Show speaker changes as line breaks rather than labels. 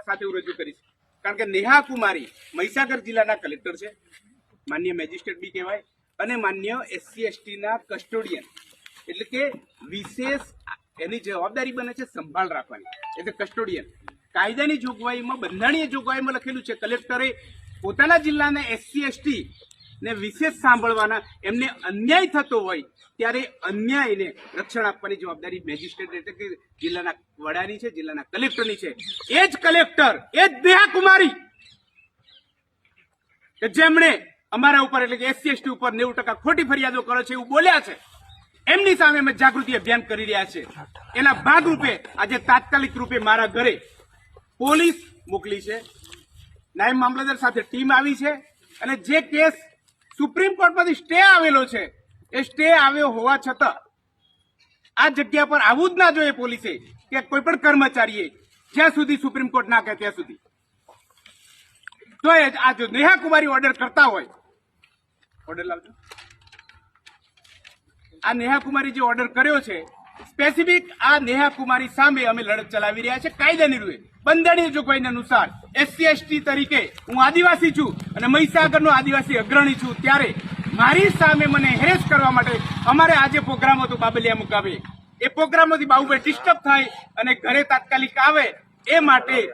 સાથે હું રજૂ કરીશ. કારણ કે નેહા કુમારી મહીસાગર જિલ્લાના કલેક્ટર છે. માન્ય મેજિસ્ટ્રેટ બી કહેવાય અને માન્ય એસસી, એસટીના કસ્ટોડિયન. એટલે કે વિશેષ એની જવાબદારી બને છે સંભાળ રાખવાની. એટલે કસ્ટોડિયન. કાયદાની જોગવાઈમાં, બંધારણીય જોગવાઈમાં લખેલું છે, કલેક્ટરે પોતાના જિલ્લાના એસસી, એસટી ને વિશેષ સાંભળવાના એમને અન્યાય થતો હોય, ત્યારે અન્યાયને રક્ષણ આપવાની જવાબદારી મેજિસ્ટ્રેટ એટલે કે જિલ્લાના વડાની છે, જિલ્લાના કલેક્ટરની છે. એ જ કલેક્ટર એ જ દેહા કુમારી કે જેમણે અમારા ઉપર એટલે કે એસસી એસટી ઉપર નેવું ટકા ખોટી ફરિયાદો કરે છે એવું બોલ્યા છે. એમની સામે અમે જાગૃતિ અભિયાન કરી રહ્યા છે. એના ભાગરૂપે આજે તાત્કાલિક રૂપે મારા ઘરે પોલીસ મોકલી છે. નાયબ મામલતદાર સાથે ટીમ આવી છે અને જે કેસ સુપ્રીમ કોર્ટમાંથી સ્ટે આવેલો છે. એ સ્ટે આવ્યો હોવા છતાં આ જગ્યા પર આવું જ ના જોઈએ પોલીસે કે કોઈ પણ કર્મચારીએ જ્યાં સુધી સુપ્રીમ કોર્ટ ના કહે ત્યાં સુધી. તો એ આ જો નેહા કુમારી ઓર્ડર કરતા હોય. ઓર્ડર લાવજો. આ નેહા કુમારી જે ઓર્ડર કર્યો છે સ્પેસિફિક આ નેહા કુમારી સામે અમે લડત ચલાવી રહ્યા છે કાયદાની રૂએ બંધારણીય જોગવાઈને અનુસાર એસસી, એસટી તરીકે હું આદિવાસી છું અને મહીસાગરનો આદિવાસી અગ્રણી છું. ત્યારે મારી સામે મને હેરેસ કરવા માટે અમારે આજે પ્રોગ્રામ હતો બાબલિયા મુકાવે એ પ્રોગ્રામમાંથી બાબુભાઈ ડિસ્ટર્બ થાય અને ઘરે તાત્કાલિક આવે એ માટે